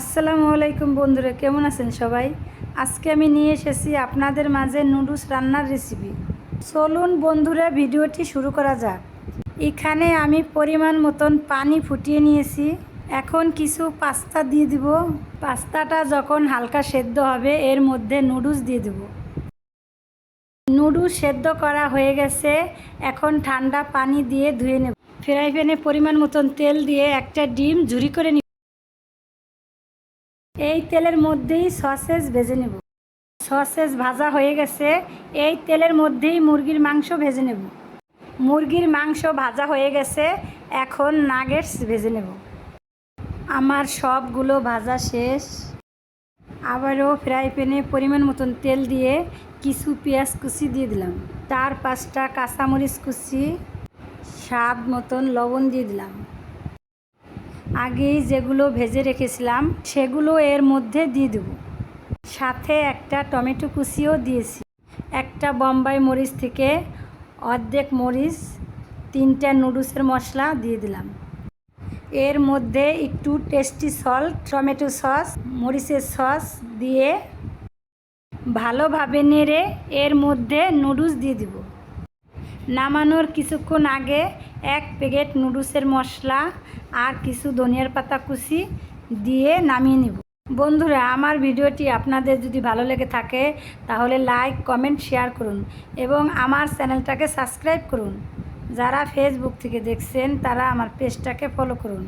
আসসালামু আলাইকুম বন্ধুরা, কেমন আছেন সবাই? আজকে আমি নিয়ে এসেছি আপনাদের মাঝে নুডলস রান্নার রেসিপি চলুন বন্ধুরা, ভিডিওটি শুরু করা যাক। এখানে আমি পরিমাণ মতন পানি ফুটিয়ে নিয়েছি। এখন কিছু পাস্তা দিয়ে দিব। পাস্তাটা যখন হালকা সেদ্ধ হবে, এর মধ্যে নুডলস দিয়ে দেব। নুডলস সেদ্ধ করা হয়ে গেছে। এখন ঠান্ডা পানি দিয়ে ধুয়ে নেব। ফ্রাই প্যানে পরিমাণ মতন তেল দিয়ে একটা ডিম ঝুরি করে এই তেলের মধ্যেই সসেজ ভেজে নেব। সসেজ ভাজা হয়ে গেছে, এই তেলের মধ্যেই মুরগির মাংস ভেজে নেব। মুরগির মাংস ভাজা হয়ে গেছে, এখন নাগেটস ভেজে নেব। আমার সবগুলো ভাজা শেষ। আবারও ফ্রাই প্যানে পরিমাণ মতন তেল দিয়ে কিছু পেঁয়াজ কুচি দিয়ে দিলাম। চার পাঁচটা কাঁচামরিচ কুচি, স্বাদ মতন লবণ দিয়ে দিলাম। আগেই যেগুলো ভেজে রেখেছিলাম, সেগুলো এর মধ্যে দিয়ে দেব। সাথে একটা টমেটো কুচিও দিয়েছি। একটা বোম্বাই মরিচ থেকে অর্ধেক মরিচ, তিনটা নুডলসের মশলা দিয়ে দিলাম। এর মধ্যে একটু টেস্টি সল্ট, টমেটো সস, মরিচের সস দিয়ে ভালোভাবে নেড়ে এর মধ্যে নুডলস দিয়ে দিব। নামানোর কিছুক্ষণ আগে এক প্যাকেট নুডলসের মশলা আর কিছু ধনিয়ার পাতা কুচি দিয়ে নামিয়ে নিব। বন্ধুরা, আমার ভিডিওটি আপনাদের যদি ভালো লেগে থাকে, তাহলে লাইক, কমেন্ট, শেয়ার করুন এবং আমার চ্যানেলটাকে সাবস্ক্রাইব করুন। যারা ফেসবুক থেকে দেখছেন, তারা আমার পেজটাকে ফলো করুন।